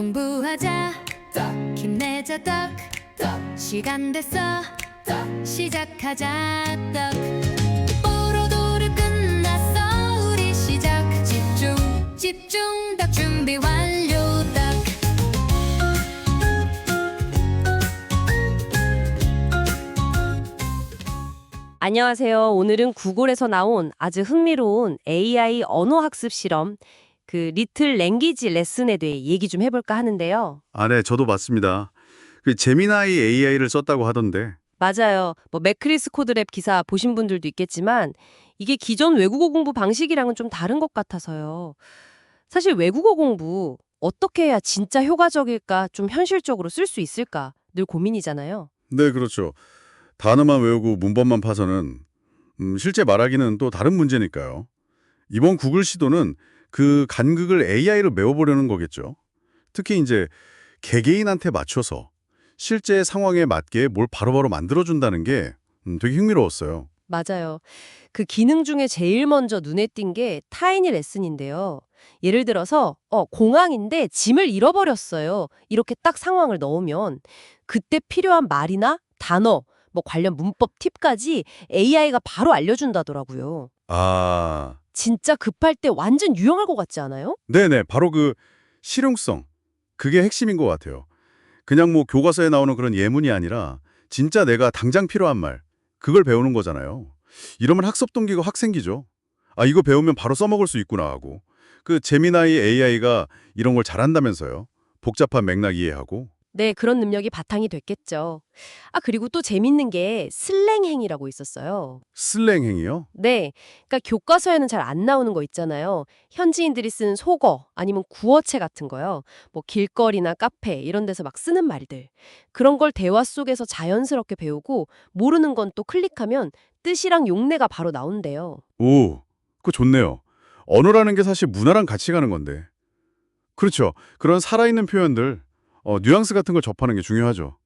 공부하자. 힘내자 떡. 시간 됐어. 시작하자 떡. 뽀로도르 끝났어 우리 시작. 집중. 집중 떡 준비 완료 떡. 안녕하세요. 오늘은 구글에서 나온 아주 흥미로운 AI 언어 학습 실험, 그 리틀 랭귀지 레슨에 대해 얘기 좀 해볼까 하는데요. 아, 네, 저도 봤습니다. 그 제미나이 AI를 썼다고 하던데. 맞아요. 뭐 맥크리스 코드랩 기사 보신 분들도 있겠지만 이게 기존 외국어 공부 방식이랑은 좀 다른 것 같아서요. 사실 외국어 공부 어떻게 해야 진짜 효과적일까, 좀 현실적으로 쓸 수 있을까 늘 고민이잖아요. 네, 그렇죠. 단어만 외우고 문법만 파서는 음, 실제 말하기는 또 다른 문제니까요. 이번 구글 시도는 그 간극을 AI로 메워보려는 거겠죠. 특히 이제 개개인한테 맞춰서 실제 상황에 맞게 뭘 바로바로 만들어준다는 게 음, 되게 흥미로웠어요. 맞아요. 그 기능 중에 제일 먼저 눈에 띈 게 타이니 레슨인데요. 예를 들어서 어, 공항인데 짐을 잃어버렸어요. 이렇게 딱 상황을 넣으면 그때 필요한 말이나 단어, 뭐 관련 문법 팁까지 AI가 바로 알려준다더라고요. 아, 진짜 급할 때 완전 유용할 것 같지 않아요? 네네, 바로 그 실용성. 그게 핵심인 것 같아요. 그냥 뭐 교과서에 나오는 그런 예문이 아니라 진짜 내가 당장 필요한 말, 그걸 배우는 거잖아요. 이러면 학습 동기가 확 생기죠. 아, 이거 배우면 바로 써먹을 수 있구나 하고. 그 제미나이 AI가 이런 걸 잘한다면서요. 복잡한 맥락 이해하고. 네, 그런 능력이 바탕이 됐겠죠. 아, 그리고 또 재밌는 게 슬랭행이라고 있었어요. 슬랭 행위요? 네. 그러니까 교과서에는 잘 안 나오는 거 있잖아요. 현지인들이 쓰는 속어 아니면 구어체 같은 거요. 뭐 길거리나 카페 이런 데서 막 쓰는 말들. 그런 걸 대화 속에서 자연스럽게 배우고 모르는 건 또 클릭하면 뜻이랑 용례가 바로 나온대요. 오, 그거 좋네요. 언어라는 게 사실 문화랑 같이 가는 건데. 그렇죠. 그런 살아있는 표현들, 어, 뉘앙스 같은 걸 접하는 게 중요하죠.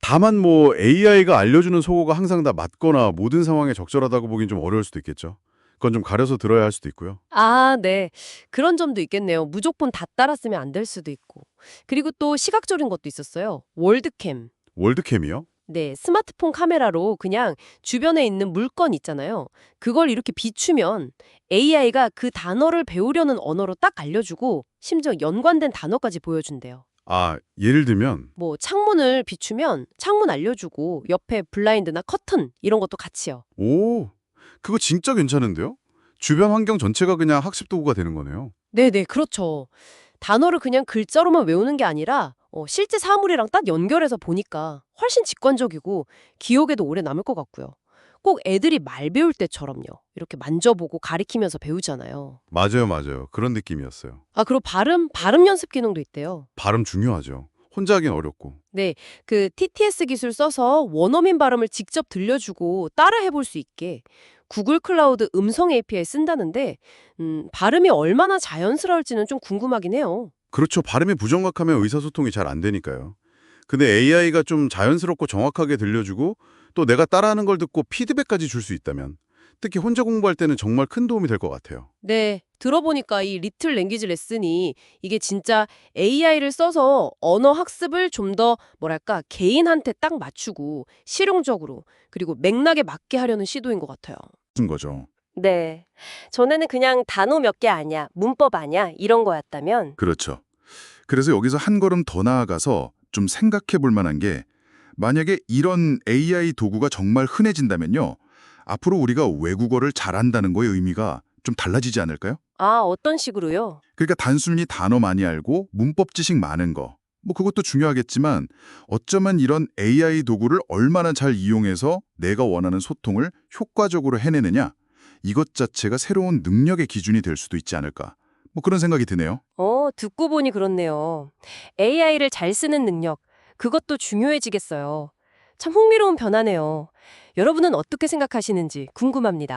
다만 뭐 AI가 알려주는 속어가 항상 다 맞거나 모든 상황에 적절하다고 보긴 좀 어려울 수도 있겠죠. 그건 좀 가려서 들어야 할 수도 있고요. 아, 네. 그런 점도 있겠네요. 무조건 다 따랐으면 안 될 수도 있고. 그리고 또 시각적인 것도 있었어요. 월드캠. 월드캠이요? 네, 스마트폰 카메라로 그냥 주변에 있는 물건 있잖아요. 그걸 이렇게 비추면 AI가 그 단어를 배우려는 언어로 딱 알려주고 심지어 연관된 단어까지 보여준대요. 아, 예를 들면 뭐 창문을 비추면 창문 알려주고 옆에 블라인드나 커튼 이런 것도 같이요. 오, 그거 진짜 괜찮은데요? 주변 환경 전체가 그냥 학습 도구가 되는 거네요. 네네, 그렇죠. 단어를 그냥 글자로만 외우는 게 아니라 어, 실제 사물이랑 딱 연결해서 보니까 훨씬 직관적이고 기억에도 오래 남을 것 같고요. 꼭 애들이 말 배울 때처럼요. 이렇게 만져보고 가리키면서 배우잖아요. 맞아요, 맞아요. 그런 느낌이었어요. 아, 그리고 발음, 발음 연습 기능도 있대요. 발음 중요하죠. 혼자 하긴 어렵고. 네, 그 TTS 기술 써서 원어민 발음을 직접 들려주고 따라 해볼 수 있게 구글 클라우드 음성 API 쓴다는데 음, 발음이 얼마나 자연스러울지는 좀 궁금하긴 해요. 그렇죠. 발음이 부정확하면 의사소통이 잘 안 되니까요. 근데 AI가 좀 자연스럽고 정확하게 들려주고 또 내가 따라하는 걸 듣고 피드백까지 줄 수 있다면 특히 혼자 공부할 때는 정말 큰 도움이 될 것 같아요. 네, 들어보니까 이 리틀 랭귀지 레슨이 이게 진짜 AI를 써서 언어 학습을 좀 더 뭐랄까 개인한테 딱 맞추고 실용적으로 그리고 맥락에 맞게 하려는 시도인 것 같아요. 무슨 거죠? 네, 전에는 그냥 단어 몇 개 아냐, 문법 아냐 이런 거였다면 그렇죠. 그래서 여기서 한 걸음 더 나아가서 좀 생각해 볼 만한 게 만약에 이런 AI 도구가 정말 흔해진다면요. 앞으로 우리가 외국어를 잘한다는 거의 의미가 좀 달라지지 않을까요? 아 어떤 식으로요? 그러니까 단순히 단어 많이 알고 문법 지식 많은 거. 뭐 그것도 중요하겠지만 어쩌면 이런 AI 도구를 얼마나 잘 이용해서 내가 원하는 소통을 효과적으로 해내느냐 이것 자체가 새로운 능력의 기준이 될 수도 있지 않을까. 뭐 그런 생각이 드네요. 어, 듣고 보니 그렇네요. AI를 잘 쓰는 능력, 그것도 중요해지겠어요. 참 흥미로운 변화네요. 여러분은 어떻게 생각하시는지 궁금합니다.